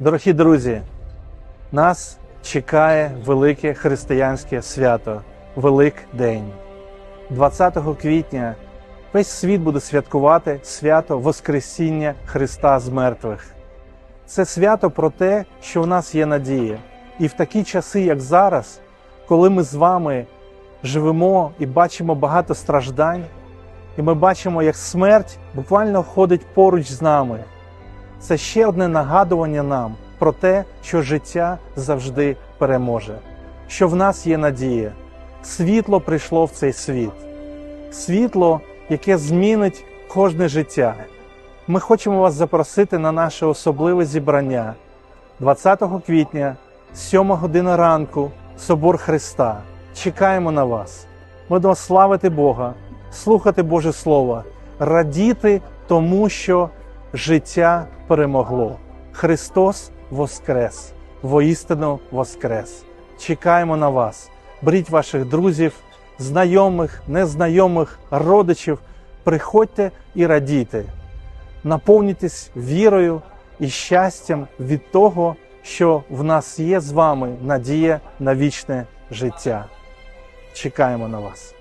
Дорогі друзі, нас чекає велике християнське свято Великдень. 20 квітня весь світ буде святкувати свято Воскресіння Христа з мертвих. Це свято про те, що в нас є надія. І в такі часи, як зараз, коли ми з вами живемо і бачимо багато страждань, і ми бачимо, як смерть буквально ходить поруч з нами. Це ще одне нагадування нам про те, що життя завжди переможе, що в нас є надія. Світло прийшло в цей світ, світло, яке змінить кожне життя. Ми хочемо вас запросити на наше особливе зібрання 20 квітня, 7 година ранку, Собор Христа. Чекаємо на вас. Будемо славити Бога, слухати Боже Слово, радіти тому, що життя перемогло. Христос Воскрес, воістину Воскрес. Чекаємо на вас. Беріть ваших друзів, знайомих, незнайомих, родичів. Приходьте і радійте. Наповнюйтесь вірою і щастям від того, що в нас є з вами надія на вічне життя. Чекаємо на вас.